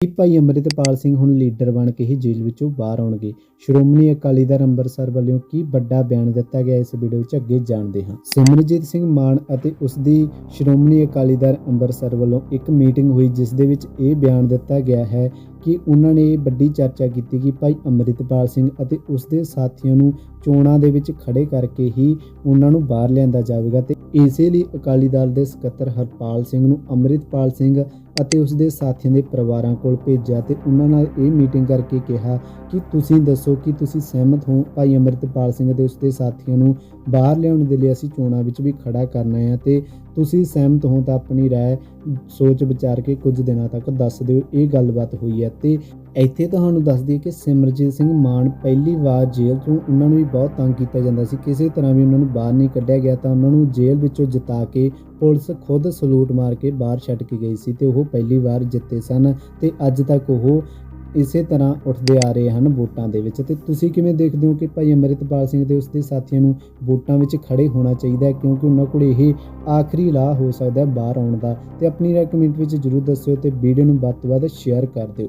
ਕਿ ਭਾਈ ਅੰਮ੍ਰਿਤਪਾਲ ਸਿੰਘ ਹੁਣ ਲੀਡਰ ਬਣ ਕੇ ਹੀ ਜੇਲ੍ਹ ਵਿੱਚੋਂ ਬਾਹਰ ਆਉਣਗੇ? ਸ਼੍ਰੋਮਣੀ ਅਕਾਲੀ ਦਲ ਅੰਮ੍ਰਿਤਸਰ ਵੱਲੋਂ ਕੀ ਵੱਡਾ ਬਿਆਨ ਦਿੱਤਾ ਗਿਆ ਇਸ ਵੀਡੀਓ ਵਿੱਚ ਅੱਗੇ ਜਾਣਦੇ ਹਾਂ। ਸਿਮਰਜੀਤ ਸਿੰਘ ਮਾਨ ਅਤੇ ਉਸ ਦੀ ਸ਼੍ਰੋਮਣੀ ਅਕਾਲੀ ਦਲ ਅੰਮ੍ਰਿਤਸਰ ਵੱਲੋਂ ਇੱਕ ਮੀਟਿੰਗ ਹੋਈ ਜਿਸ ਦੇ ਵਿੱਚ ਇਹ ਬਿਆਨ ਦਿੱਤਾ ਗਿਆ ਹੈ ਕਿ ਉਹਨਾਂ ਨੇ ਇਹ ਵੱਡੀ ਚਰਚਾ ਕੀਤੀ ਕਿ ਭਾਈ ਅੰਮ੍ਰਿਤਪਾਲ ਸਿੰਘ ਅਤੇ ਉਸ ਦੇ ਸਾਥੀਆਂ ਨੂੰ ਚੋਣਾਂ ਦੇ ਵਿੱਚ ਖੜੇ ਕਰਕੇ ਹੀ ਉਹਨਾਂ ਨੂੰ ਬਾਹਰ ਲਿਆਂਦਾ ਜਾਵੇਗਾ ਤੇ ਇਸੇ ਲਈ ਅਕਾਲੀ ਦਲ ਦੇ ਸਕੱਤਰ ਹਰਪਾਲ ਸਿੰਘ ਨੂੰ ਅੰਮ੍ਰਿਤਪਾਲ ਸਿੰਘ ਅਤੇ ਉਸ ਦੇ ਸਾਥੀਆਂ ਦੇ ਪਰਿਵਾਰਾਂ ਕੋਲ ਭੇਜਿਆ ਤੇ ਉਹਨਾਂ ਨਾਲ ਇਹ ਮੀਟਿੰਗ ਕਰਕੇ ਕਿਹਾ ਕਿ ਤੁਸੀਂ ਦੱਸੋ ਕਿ ਤੁਸੀਂ ਸਹਿਮਤ ਹੋ ਭਾਈ ਅੰਮ੍ਰਿਤਪਾਲ ਸਿੰਘ ਅਤੇ ਉਸ ਦੇ ਸਾਥੀਆਂ ਨੂੰ ਬਾਹਰ ਲਿਆਉਣ ਦੇ ਲਈ ਅਸੀਂ ਚੋਣਾਂ ਵਿੱਚ ਵੀ ਖੜਾ ਕਰਨਾ ਹੈ ਤੇ ਤੁਸੀਂ ਸਹਿਮਤ ਹੋ ਤਾਂ ਆਪਣੀ رائے ਸੋਚ ਵਿਚਾਰ ਕੇ ਕੁਝ ਦਿਨਾਂ ਤੱਕ ਦੱਸ ਦਿਓ ਇਹ ਗੱਲਬਾਤ ਹੋਈ ਹੈ ਤੇ ਇੱਥੇ ਤੁਹਾਨੂੰ ਦੱਸ ਦਈਏ ਕਿ ਸਿਮਰਜੀਤ ਸਿੰਘ ਮਾਨ ਪਹਿਲੀ ਵਾਰ ਜੇਲ੍ਹ ਤੋਂ ਉਹਨਾਂ ਨੂੰ ਵੀ ਬਹੁਤ ਤੰਗ ਕੀਤਾ ਜਾਂਦਾ ਸੀ। ਕਿਸੇ ਤਰ੍ਹਾਂ ਵੀ ਉਹਨਾਂ ਨੂੰ ਬਾਹਰ ਨਹੀਂ ਕੱਢਿਆ ਗਿਆ ਤਾਂ ਉਹਨਾਂ ਨੂੰ ਜੇਲ੍ਹ ਵਿੱਚੋਂ ਜਿਤਾ ਕੇ ਪੁਲਿਸ ਖੁਦ ਸਲੂਟ ਮਾਰ ਕੇ ਬਾਹਰ ਛੱਡ ਕੇ ਗਈ ਸੀ ਤੇ ਉਹ ਪਹਿਲੀ ਵਾਰ ਜਿੱਤੇ ਸਨ ਤੇ ਅੱਜ ਤੱਕ ਉਹ ਇਸੇ ਤਰ੍ਹਾਂ ਉੱਠਦੇ ਆ ਰਹੇ ਹਨ ਵੋਟਾਂ ਦੇ ਵਿੱਚ। ਤੇ ਤੁਸੀਂ ਕਿਵੇਂ ਦੇਖਦੇ ਹੋ ਕਿ ਭਾਈ ਅੰਮ੍ਰਿਤਪਾਲ ਸਿੰਘ ਤੇ ਉਸਦੇ ਸਾਥੀਆਂ ਨੂੰ ਵੋਟਾਂ ਵਿੱਚ ਖੜੇ ਹੋਣਾ ਚਾਹੀਦਾ ਹੈ? ਕਿਉਂਕਿ ਉਹਨਾਂ ਕੋਲ ਇਹ ਆਖਰੀ ਰਾਹ ਹੋ ਸਕਦਾ ਹੈ ਬਾਹਰ ਆਉਣ ਦਾ। ਤੇ ਆਪਣੀ ਰਾਏ ਕਮੈਂਟ ਵਿੱਚ ਜਰੂਰ ਦੱਸਿਓ ਤੇ ਵੀਡੀਓ ਨੂੰ ਵੱਧ ਤੋਂ ਵੱਧ ਸ਼ੇਅਰ ਕਰ ਦਿਓ।